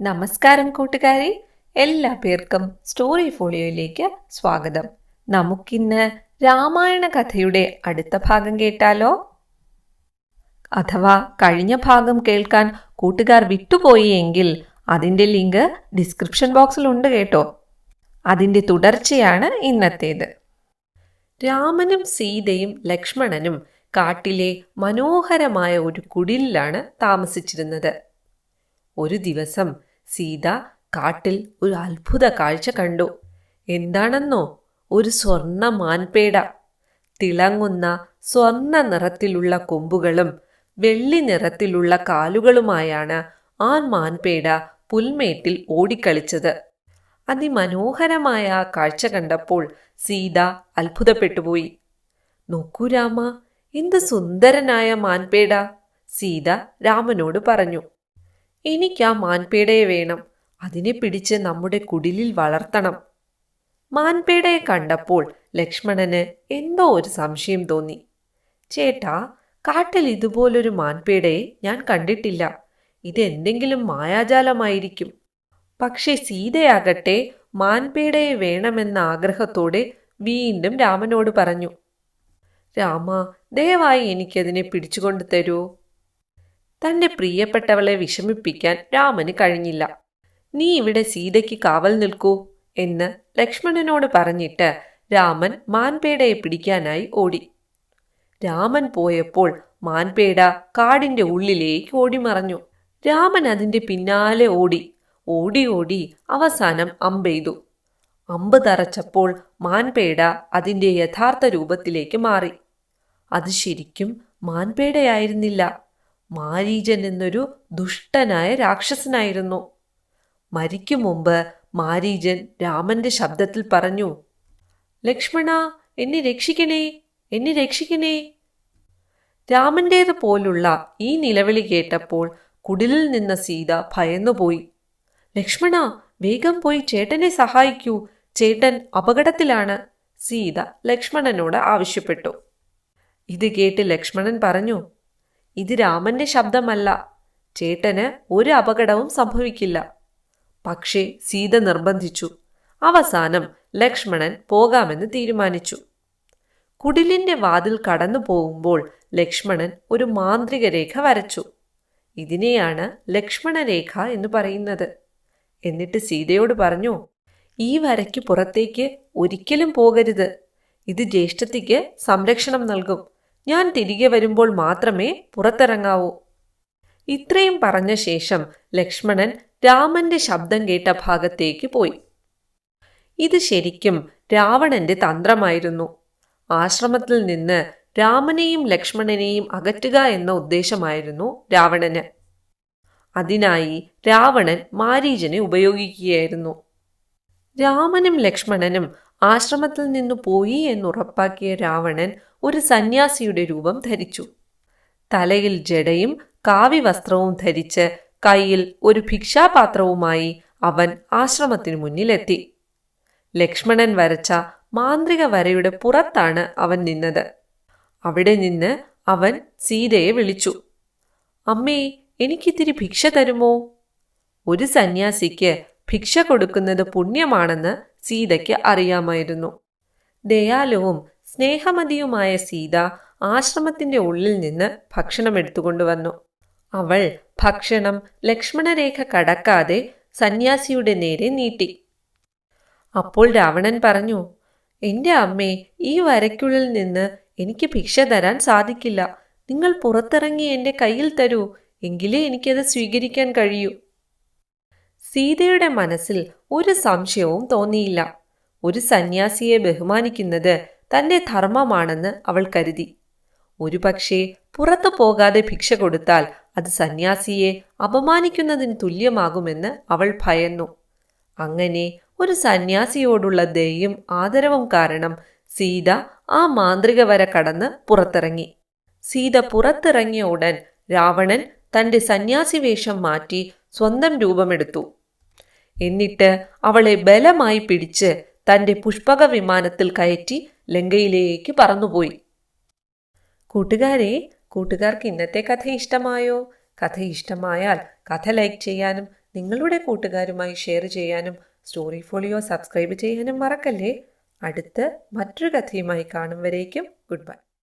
നമസ്കാരം കൂട്ടുകാരെ. എല്ലാ പേർക്കും സ്റ്റോറി ഫോളിയോയിലേക്ക് സ്വാഗതം. നമുക്കിന്ന് രാമായണ കഥയുടെ അടുത്ത ഭാഗം കേട്ടാലോ? അഥവാ കഴിഞ്ഞ ഭാഗം കേൾക്കാൻ കൂട്ടുകാർ വിട്ടുപോയി എങ്കിൽ അതിന്റെ ലിങ്ക് ഡിസ്ക്രിപ്ഷൻ ബോക്സിൽ ഉണ്ട് കേട്ടോ. അതിന്റെ തുടർച്ചയാണ് ഇന്നത്തേത്. രാമനും സീതയും ലക്ഷ്മണനും കാട്ടിലെ മനോഹരമായ ഒരു കുടിലിലാണ് താമസിച്ചിരുന്നത്. ഒരു ദിവസം സീത കാട്ടിൽ ഒരു അത്ഭുത കാഴ്ച കണ്ടു. എന്താണെന്നോ? ഒരു സ്വർണ മാൻപേട. തിളങ്ങുന്ന സ്വർണ നിറത്തിലുള്ള കൊമ്പുകളും വെള്ളി നിറത്തിലുള്ള കാലുകളുമായാണ് ആ മാൻപേട പുൽമേട്ടിൽ ഓടിക്കളിച്ചത്. അതിമനോഹരമായ ആ കാഴ്ച കണ്ടപ്പോൾ സീത അത്ഭുതപ്പെട്ടുപോയി. നോക്കൂ രാമ എന്ത് സുന്ദരനായ മാൻപേട സീത രാമനോട് പറഞ്ഞു. എനിക്ക് ആ മാൻപേടയെ വേണം. അതിനെ പിടിച്ച് നമ്മുടെ കുടിലിൽ വളർത്തണം. മാൻപേടയെ കണ്ടപ്പോൾ ലക്ഷ്മണന് എന്തോ ഒരു സംശയം തോന്നി. ചേട്ടാ കാട്ടിൽ ഇതുപോലൊരു മാൻപേടയെ ഞാൻ കണ്ടിട്ടില്ല. ഇതെന്തെങ്കിലും മായാജാലമായിരിക്കും. പക്ഷെ സീതയാകട്ടെ മാൻപേടയെ വേണമെന്ന ആഗ്രഹത്തോടെ വീണ്ടും രാമനോട് പറഞ്ഞു. രാമ ദയവായി എനിക്കതിനെ പിടിച്ചുകൊണ്ട് തരൂ. തന്റെ പ്രിയപ്പെട്ടവളെ വിഷമിപ്പിക്കാൻ രാമന് കഴിഞ്ഞില്ല. നീ ഇവിടെ സീതയ്ക്ക് കാവൽ നിൽക്കൂ എന്ന് ലക്ഷ്മണനോട് പറഞ്ഞിട്ട് രാമൻ മാൻപേടയെ പിടിക്കാനായി ഓടി. രാമൻ പോയപ്പോൾ മാൻപേട കാടിന്റെ ഉള്ളിലേക്ക് ഓടിമറഞ്ഞു. രാമൻ അതിന്റെ പിന്നാലെ ഓടി. ഓടി ഓടി അവസാനം അമ്പെയ്തു അമ്പ് തറച്ചപ്പോൾ മാൻപേട അതിന്റെ യഥാർത്ഥ രൂപത്തിലേക്ക് മാറി. അത് ശരിക്കും മാൻപേടയായിരുന്നില്ല. മാരീജൻ എന്നൊരു ദുഷ്ടനായ രാക്ഷസനായിരുന്നു. മരിക്കും മുമ്പ് മാരീജൻ രാമന്റെ ശബ്ദത്തിൽ പറഞ്ഞു ലക്ഷ്മണ എന്നെ രക്ഷിക്കണേ എന്നെ രക്ഷിക്കണേ. രാമന്റേത് പോലുള്ള ഈ നിലവിളി കേട്ടപ്പോൾ കുടിലിൽ നിന്ന സീത ഭയന്നുപോയി. ലക്ഷ്മണ വേഗം പോയി ചേട്ടനെ സഹായിക്കൂ ചേട്ടൻ അപകടത്തിലാണ് സീത ലക്ഷ്മണനോട് ആവശ്യപ്പെട്ടു. ഇത് കേട്ട് ലക്ഷ്മണൻ പറഞ്ഞു ഇത് രാമന്റെ ശബ്ദമല്ല. ചേട്ടന് ഒരു അപകടവും സംഭവിക്കില്ല. പക്ഷേ സീത നിർബന്ധിച്ചു. അവസാനം ലക്ഷ്മണൻ പോകാമെന്ന് തീരുമാനിച്ചു. കുടിലിന്റെ വാതിൽ കടന്നു പോകുമ്പോൾ ലക്ഷ്മണൻ ഒരു മാന്ത്രിക രേഖ വരച്ചു. ഇതിനെയാണ് ലക്ഷ്മണരേഖ എന്ന് പറയുന്നത്. എന്നിട്ട് സീതയോട് പറഞ്ഞു ഈ വരയ്ക്ക് പുറത്തേക്ക് ഒരിക്കലും പോകരുത്. ഇത് ജ്യേഷ്ഠത്തിക്ക് സംരക്ഷണം നൽകും. ഞാൻ തിരികെ വരുമ്പോൾ മാത്രമേ പുറത്തിറങ്ങാവൂ. ഇത്രയും പറഞ്ഞ ശേഷം ലക്ഷ്മണൻ രാമന്റെ ശബ്ദം കേട്ട ഭാഗത്തേക്ക് പോയി. ഇത് ശരിക്കും രാവണന്റെ തന്ത്രമായിരുന്നു. ആശ്രമത്തിൽ നിന്ന് രാമനെയും ലക്ഷ്മണനെയും അകറ്റുക എന്ന ഉദ്ദേശമായിരുന്നു രാവണന്. അതിനായി രാവണൻ മാരീജനെ ഉപയോഗിക്കുകയായിരുന്നു. രാമനും ലക്ഷ്മണനും ആശ്രമത്തിൽ നിന്നു പോയി എന്നുറപ്പാക്കിയ രാവണൻ ഒരു സന്യാസിയുടെ രൂപം ധരിച്ചു. തലയിൽ ജടയും കാവി വസ്ത്രവും ധരിച്ച് കയ്യിൽ ഒരു ഭിക്ഷാപാത്രവുമായി അവൻ ആശ്രമത്തിനു മുന്നിലെത്തി. ലക്ഷ്മണൻ വരച്ച മാന്ത്രിക വരയുടെ പുറത്താണ് അവൻ നിന്നത്. അവിടെ നിന്ന് അവൻ സീതയെ വിളിച്ചു. അമ്മേ എനിക്കിത്തിരി ഭിക്ഷ തരുമോ? ഒരു സന്യാസിക്ക് ഭിക്ഷ കൊടുക്കുന്നത് പുണ്യമാണെന്ന് സീതയ്ക്ക് അറിയാമായിരുന്നു. ദയാലുവും സ്നേഹമതിയുമായ സീത ആശ്രമത്തിന്റെ ഉള്ളിൽ നിന്ന് ഭക്ഷണം എടുത്തുകൊണ്ടുവന്നു അവൾ ഭക്ഷണം ലക്ഷ്മണരേഖ കടക്കാതെ സന്യാസിയുടെ നേരെ നീട്ടി. അപ്പോൾ രാവണൻ പറഞ്ഞു എന്റെ അമ്മേ ഈ വരയ്ക്കുള്ളിൽ നിന്ന് എനിക്ക് ഭിക്ഷ തരാൻ സാധിക്കില്ല. നിങ്ങൾ പുറത്തിറങ്ങി എന്റെ കയ്യിൽ തരൂ. എങ്കിലേ എനിക്കത് സ്വീകരിക്കാൻ കഴിയൂ. സീതയുടെ മനസ്സിൽ ഒരു സംശയവും തോന്നിയില്ല. ഒരു സന്യാസിയെ ബഹുമാനിക്കുന്നത് തന്റെ ധർമ്മമാണെന്ന് അവൾ കരുതി. ഒരുപക്ഷെ പുറത്തു പോകാതെ ഭിക്ഷ കൊടുത്താൽ അത് സന്യാസിയെ അപമാനിക്കുന്നതിന് തുല്യമാകുമെന്ന് അവൾ ഭയന്നു. അങ്ങനെ ഒരു സന്യാസിയോടുള്ള ദയയും ആദരവും കാരണം സീത ആ മാന്ത്രിക വര കടന്ന് പുറത്തിറങ്ങി. സീത പുറത്തിറങ്ങിയ ഉടൻ രാവണൻ തന്റെ സന്യാസി വേഷം മാറ്റി സ്വന്തം രൂപമെടുത്തു. എന്നിട്ട് അവളെ ബലമായി പിടിച്ച് തന്റെ പുഷ്പക വിമാനത്തിൽ കയറ്റി ലങ്കയിലേക്ക് പറന്നുപോയി. കൂട്ടുകാരെ കൂട്ടുകാർക്ക് ഇന്നത്തെ കഥ ഇഷ്ടമായോ? കഥ ഇഷ്ടമായാൽ കഥ ലൈക്ക് ചെയ്യാനും നിങ്ങളുടെ കൂട്ടുകാരുമായി ഷെയർ ചെയ്യാനും സ്റ്റോറി ഫോളിയോ സബ്സ്ക്രൈബ് ചെയ്യാനും മറക്കല്ലേ? അടുത്ത് മറ്റൊരു കഥയുമായി കാണും വരേക്കും. Good bye.